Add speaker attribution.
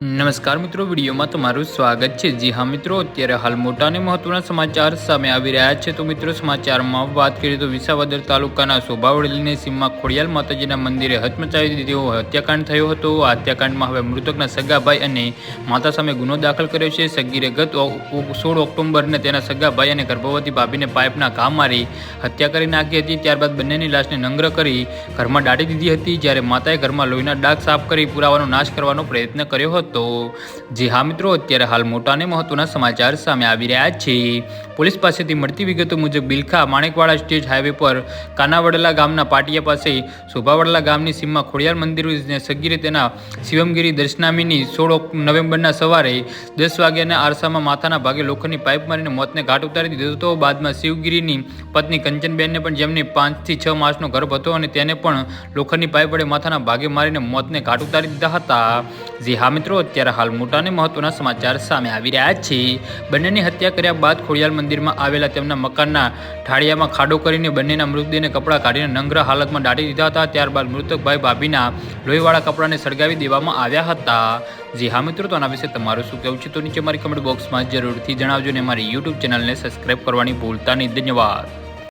Speaker 1: નમસ્કાર મિત્રો, વિડીયોમાં તમારું સ્વાગત છે. જી હા મિત્રો, અત્યારે હાલ મોટા અને મહત્વના સમાચાર સામે આવી રહ્યા છે. તો મિત્રો, સમાચારમાં વાત કરીએ તો વિસાવદર તાલુકાના શોભાવડલીને સીમમાં ખોડિયાલ માતાજીના મંદિરે હચમચાવી દીધો હત્યાકાંડ થયો હતો. આ હત્યાકાંડમાં હવે મૃતકના સગાભાઈ અને માતા સામે ગુનો દાખલ કર્યો છે. સગીરે ગત સોળ ઓક્ટોબરને તેના સગાભાઈ અને ગર્ભવતી ભાભીને પાઇપના ઘા મારી હત્યા કરી નાખી હતી. ત્યારબાદ બંનેની લાશને નંગ્ર કરી ઘરમાં દાટી દીધી હતી. જ્યારે માતાએ ઘરમાં લોહીના ડાઘ સાફ કરી પુરાવાનો નાશ કરવાનો પ્રયત્ન કર્યો હતો. જી હા મિત્રો અત્યારે હાલ મોટા અને મહત્વના સમાચાર સામે આવી રહ્યા છે. પોલીસ પાસેથી મળતી વિગતો મુજબ બિલખા માણેકવાડા સ્ટેટ હાઈવે પર કાનાવડલા ગામના પાટિયા પાસે શોભાવડલા ગામની સીમમાં ખોડિયાર મંદિરને સગીરે તેના શિવમગીરી દર્શનામીની સોળ નવેમ્બરના સવારે દસ વાગ્યાના આરસામાં માથાના ભાગે લોખંડની પાઇપ મારીને મોતને ઘાટ ઉતારી દીધો હતો. બાદમાં શિવગીરીની પત્ની કંચનબેનને પણ જેમની પાંચથી છ માસનો ગર્ભ હતો અને તેને પણ લોખંડની પાઇપ વડે માથાના ભાગે મારીને મોતને ઘાટ ઉતારી દીધા હતા. જી હા મિત્રો, અત્યારે હાલ મોટા અને મહત્વના સમાચાર સામે આવી રહ્યા છે. બંનેની હત્યા કર્યા બાદ ખોડિયાલ મંદિરમાં આવેલા તેમના મકાનના ઠાળિયામાં ખાડો કરીને બંનેના મૃતદેહને કપડાં કાઢીને નંગ્ર હાલતમાં દાટી દીધા હતા. ત્યારબાદ મૃતક ભાઈ ભાભીના લોહીવાળા કપડાને સળગાવી દેવામાં આવ્યા હતા. જી હા મિત્રો, તો આના વિશે તમારું શું કહેવું છે? તો નીચે મારી કમેન્ટ બોક્સમાં જરૂરથી જણાવજો ને મારી યુટ્યુબ ચેનલને સબસ્ક્રાઈબ કરવાની ભૂલતા નહીં. ધન્યવાદ.